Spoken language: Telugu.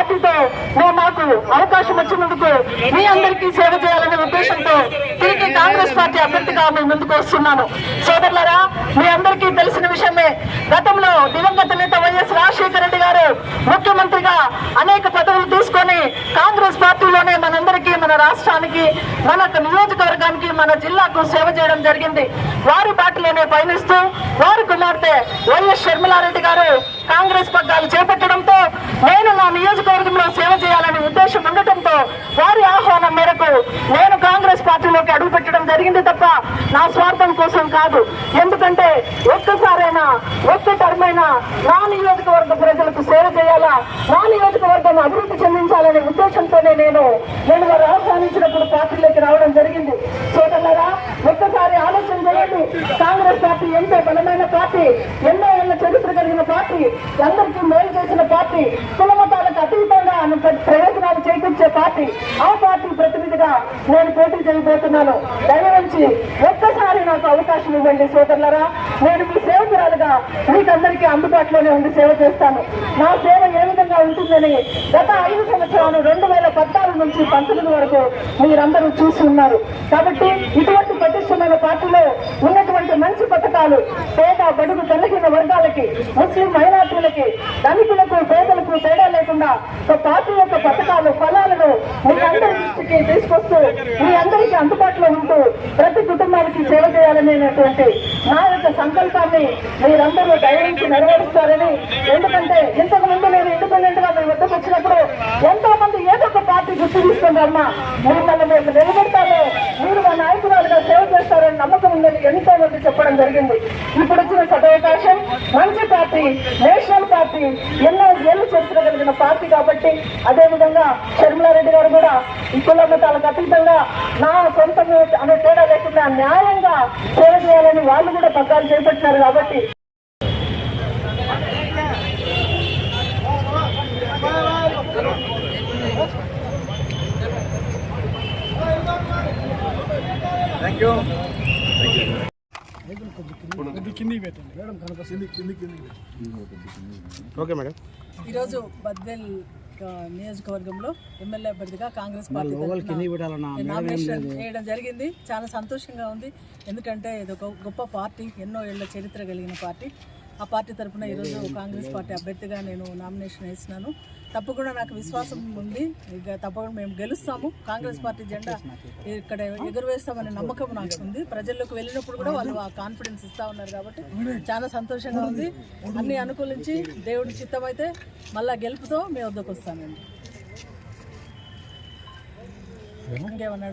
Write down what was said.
పార్టీతో మేము మాకు అవకాశం వచ్చినందుకు మీ అందరికీ సేవ చేయాలనే ఉద్దేశంతో తిరిగి కాంగ్రెస్ పార్టీ అభ్యర్థిగా మేము ముందుకు వస్తున్నాను. సోదరులరా మీ అందరికీ తెలిసిన విషయమే గతంలో దివంగత నేత వైఎస్ రాజశేఖర రెడ్డి గారు ముఖ్యమంత్రిగా అనేక పదవులు తీసుకొని కాంగ్రెస్ పార్టీలోనే మనందరికీ మన రాష్ట్రానికి మన నియోజకవర్గానికి మన జిల్లాకు సేవ చేయడం జరిగింది. వారి బాటలోనే పయనిస్తూ వారి కుమార్తె వైఎస్ షర్మిలారెడ్డి గారు కాంగ్రెస్ పగ్గాలు చేపట్టడంతో నేను నా నియోజకవర్గంలో సేవ చేయాలనే ఉద్దేశం ఉండటంతో వారి ఆహ్వానం మేరకు నేను కాంగ్రెస్ పార్టీలోకి అడుగు పెట్టడం జరిగింది తప్ప నా స్వార్థం కోసం కాదు. ఎందుకంటే ఒక్కసారైనా ఒక్క టర్మ్ అయినా నా నియోజకవర్గ ప్రజలకు సేవ చేయాలా నా నియోజకవర్గం అభివృద్ధి చెందించాలనే ఉద్దేశంతోనే నేను నేను వారు ఆహ్వానించినప్పుడు పార్టీలోకి రావడం జరిగింది సోదరులారా ఒక్కసారి ఆలోచన చేయండి కాంగ్రెస్ పార్టీ ఎంతో బలమైన పార్టీ ఎన్నో ఏళ్ళ చరిత్ర కలిగిన పార్టీ అందరికీ మేలు చేసిన పార్టీ కులమతాలకు అతీతంగా ప్రయోజనాలు చేకూర్చే పార్టీ. ఆ పార్టీ ప్రతినిధిగా నేను పోటీ చేయబోతున్నాను. దయవంచి ఒక్కసారి నాకు అవకాశం ఇవ్వండి సోదరులరా. నేను మీ సేవకురాలుగా మీకందరికీ అందుబాటులోనే ఉండి సేవ చేస్తాను. నా సేవ ఏ విధంగా ఉంటుందని గత ఐదు సంవత్సరాలు రెండు వేల పద్నాలుగు నుంచి పంతొమ్మిది వరకు మీరందరూ చూసి ఉన్నారు. కాబట్టి ఇటువంటి పటిష్టమైన పార్టీలో ఉన్నటువంటి మంచి పథకాలు పేద బడుగు తొలగిన వర్గాలకి ముస్లిం మైనార్టీలకి ధనికులకు పేదలకు తేడా లేకుండా ఒక పార్టీ యొక్క పథకాలు ఫలాలను మీ అందరి దృష్టికి తీసుకొస్తూ మీ అందరికీ అందుబాటులో ఉంటూ ప్రతి కుటుంబానికి సేవ చేయాలనేటువంటి నా యొక్క సంకల్పాన్ని మీరందరూ దయవించి నెరవేరుస్తారని. ఎందుకంటే ఇంతకు ముందు నేను ఇండిపెండెంట్గా మీ వద్దకు వచ్చినప్పుడు ఎంతో మంది ఏదో ఒక పార్టీ గుర్తు తీసుకుంటారమ్మా మిమ్మల్ని మేము నిలబెడతాము మీరు మా నాయకురాలుగా సేవ చేస్తారని నమ్మకం ఉందని ఎంతో మంది చెప్పడం జరిగింది. ఇప్పుడు వచ్చిన సదవకాశం మంచి పార్టీ నేషనల్ పార్టీ ఎన్నో ఏళ్ళు చరిత్ర పార్టీ కాబట్టి అదేవిధంగా షర్మిలారెడ్డి గారు కూడా ఈ కుల మతాలకు అతీతంగా నా సొంతం అనే తేడా లేకుండా న్యాయంగా సేవ చేయాలని వాళ్ళు కూడా పగ్గాలు చేపట్టినారు కాబట్టి ఓకే మేడం. ఈరోజు బద్వేల్ నియోజకవర్గంలో ఎమ్మెల్యే అభ్యర్థిగా కాంగ్రెస్ పార్టీ వేయడం జరిగింది. చాలా సంతోషంగా ఉంది. ఎందుకంటే ఇది ఒక గొప్ప పార్టీ ఎన్నో ఏళ్ళ చరిత్ర కలిగిన పార్టీ. ఆ పార్టీ తరఫున ఈరోజు కాంగ్రెస్ పార్టీ అభ్యర్థిగా నేను నామినేషన్ వేసినాను తప్పకుండా నాకు విశ్వాసం ఉంది. ఇక తప్పకుండా మేము గెలుస్తాము. కాంగ్రెస్ పార్టీ జెండా ఇక్కడ ఎగురవేస్తామనే నమ్మకం నాకు ఉంది. ప్రజల్లోకి వెళ్ళినప్పుడు కూడా వాళ్ళు ఆ కాన్ఫిడెన్స్ ఇస్తా ఉన్నారు కాబట్టి చాలా సంతోషంగా ఉంది. అన్ని అనుకూలించి దేవుడి చిత్తం అయితే మళ్ళా గెలుపుతో మీ వద్దకు వస్తానండి. ఇంకేమన్నా